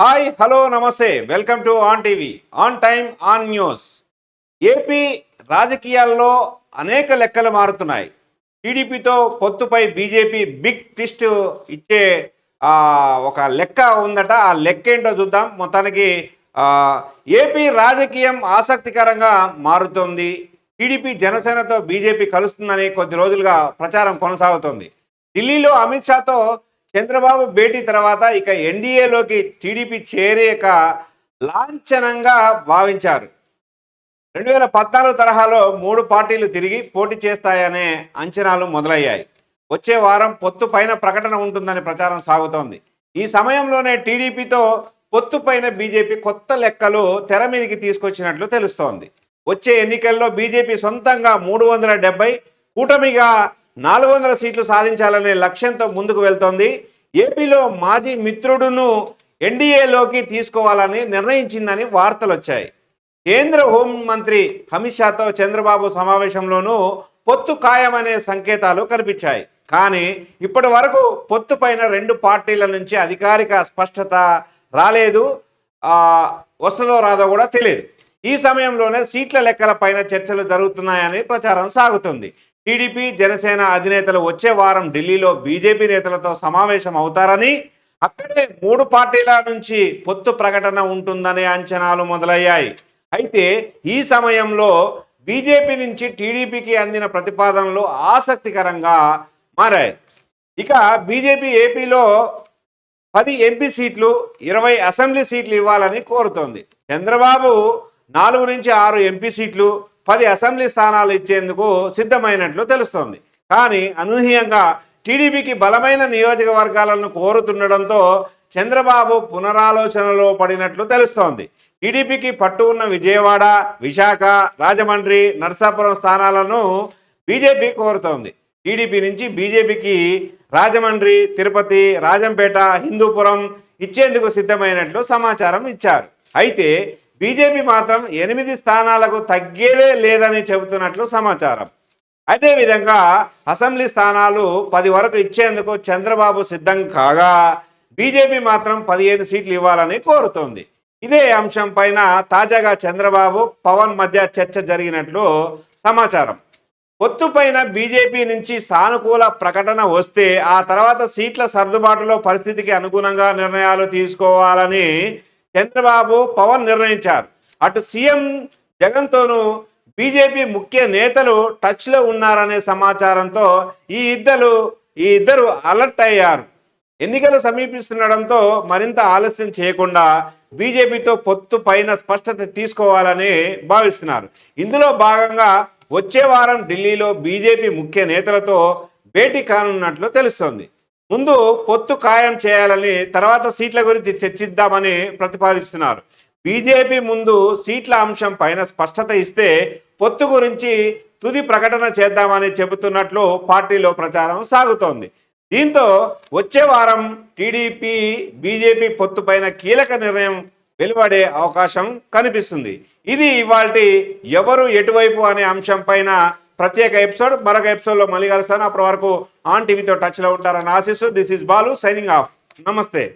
Hi hello నమస్తే. Welcome to on TV. On time on news. AP రాజకీయాల్లో అనేక లెక్కలు మారుతున్నాయి. టీడీపీతో పొత్తుపై బీజేపీ బిగ్ ట్విస్ట్ ఇచ్చే ఒక లెక్క ఉందట. ఆ లెక్క ఏంటో చూద్దాం. మొత్తానికి ఏపీ రాజకీయం ఆసక్తికరంగా మారుతోంది. టీడీపీ జనసేనతో బీజేపీ కలుస్తుందని కొద్ది రోజులుగా ప్రచారం కొనసాగుతోంది. ఢిల్లీలో అమిత్ షాతో చంద్రబాబు భేటీ తర్వాత ఇక ఎన్డీఏలోకి టీడీపీ చేరేక లాంఛనంగా భావించారు. రెండు వేల పద్నాలుగు తరహాలో మూడు పార్టీలు తిరిగి పోటీ చేస్తాయనే అంచనాలు మొదలయ్యాయి. వచ్చే వారం పొత్తు పైన ప్రకటన ఉంటుందని ప్రచారం సాగుతోంది. ఈ సమయంలోనే టీడీపీతో పొత్తు పైన బీజేపీ కొత్త లెక్కలు తెర మీదకి తీసుకొచ్చినట్లు తెలుస్తోంది. వచ్చే ఎన్నికల్లో బీజేపీ సొంతంగా మూడు వందల డెబ్బై కూటమిగా నాలుగు వందల సీట్లు సాధించాలనే లక్ష్యంతో ముందుకు వెళ్తోంది. ఏపీలో మాజీ మిత్రుడును ఎన్డీఏలోకి తీసుకోవాలని నిర్ణయించిందని వార్తలు వచ్చాయి కేంద్ర హోంమంత్రి అమిత్ షాతో చంద్రబాబు సమావేశంలోనూ పొత్తు ఖాయమనే సంకేతాలు కనిపించాయి. కానీ ఇప్పటి వరకు పొత్తు పైన రెండు పార్టీల నుంచి అధికారిక స్పష్టత రాలేదు. వస్తుందో రాదో కూడా తెలియదు ఈ సమయంలోనే సీట్ల లెక్కల పైన చర్చలు జరుగుతున్నాయని ప్రచారం సాగుతుంది. టీడీపీ జనసేన అధినేతలు వచ్చే వారం ఢిల్లీలో బీజేపీ నేతలతో సమావేశం అవుతారని అక్కడే మూడు పార్టీల నుంచి పొత్తు ప్రకటన ఉంటుందనే అంచనాలు మొదలయ్యాయి. అయితే ఈ సమయంలో బీజేపీ నుంచి టీడీపీకి అందిన ప్రతిపాదనలు ఆసక్తికరంగా మారాయి. ఇక బీజేపీ ఏపీలో పది ఎంపీ సీట్లు ఇరవై అసెంబ్లీ సీట్లు ఇవ్వాలని కోరుతోంది. చంద్రబాబు నాలుగు నుంచి ఆరు ఎంపీ సీట్లు పది అసెంబ్లీ స్థానాలు ఇచ్చేందుకు సిద్ధమైనట్లు తెలుస్తోంది. కానీ అనూహ్యంగా టీడీపీకి బలమైన నియోజకవర్గాలను కోరుతుండడంతో చంద్రబాబు పునరాలోచనలో పడినట్లు తెలుస్తోంది. టీడీపీకి పట్టు ఉన్న విజయవాడ విశాఖ రాజమండ్రి నర్సాపురం స్థానాలను బీజేపీ కోరుతోంది. టీడీపీ నుంచి బీజేపీకి రాజమండ్రి తిరుపతి రాజంపేట హిందూపురం ఇచ్చేందుకు సిద్ధమైనట్లు సమాచారం ఇచ్చారు. అయితే బీజేపీ మాత్రం ఎనిమిది స్థానాలకు తగ్గేదే లేదని చెబుతున్నట్లు సమాచారం. అదేవిధంగా అసెంబ్లీ స్థానాలు పది వరకు ఇచ్చేందుకు చంద్రబాబు సిద్ధం కాగా బీజేపీ మాత్రం పదిహేను సీట్లు ఇవ్వాలని కోరుతోంది. ఇదే అంశం పైన తాజాగా చంద్రబాబు పవన్ మధ్య చర్చ జరిగినట్లు సమాచారం. పొత్తుపైన బీజేపీ నుంచి సానుకూల ప్రకటన వస్తే ఆ తర్వాత సీట్ల సర్దుబాటులో పరిస్థితికి అనుగుణంగా నిర్ణయాలు తీసుకోవాలని చంద్రబాబు పవన్ నిర్ణయించారు. అటు సీఎం జగన్తోనూ బీజేపీ ముఖ్య నేతలు టచ్లో ఉన్నారనే సమాచారంతో ఈ ఇద్దరు ఈ ఇద్దరు అలర్ట్ అయ్యారు. ఎన్నికలు సమీపిస్తుండడంతో మరింత ఆలస్యం చేయకుండా బీజేపీతో పొత్తు పైన స్పష్టత తీసుకోవాలని భావిస్తున్నారు. ఇందులో భాగంగా వచ్చే వారం ఢిల్లీలో బీజేపీ ముఖ్య నేతలతో భేటీ కానున్నట్లు తెలుస్తోంది. ముందు పొత్తు ఖాయం చేయాలని తర్వాత సీట్ల గురించి చర్చిద్దామని ప్రతిపాదిస్తున్నారు. బీజేపీ ముందు సీట్ల అంశం పైన స్పష్టత ఇస్తే పొత్తు గురించి తుది ప్రకటన చేద్దామని చెబుతున్నట్లు పార్టీలో ప్రచారం సాగుతోంది. దీంతో వచ్చే వారం టీడీపీ బీజేపీ పొత్తు పైన కీలక నిర్ణయం వెలువడే అవకాశం కనిపిస్తుంది. ఇది ఇవాళ ఎవరు ఎటువైపు అనే అంశం పైన ప్రత్యేక ఎపిసోడ్ మరొక ఎపిసోడ్లో మళ్ళీ కలుస్తాను. అప్పటి వరకు ఆన్ టీవీతో టచ్లో ఉంటారని ఆశిస్తూ this is Balu signing off నమస్తే.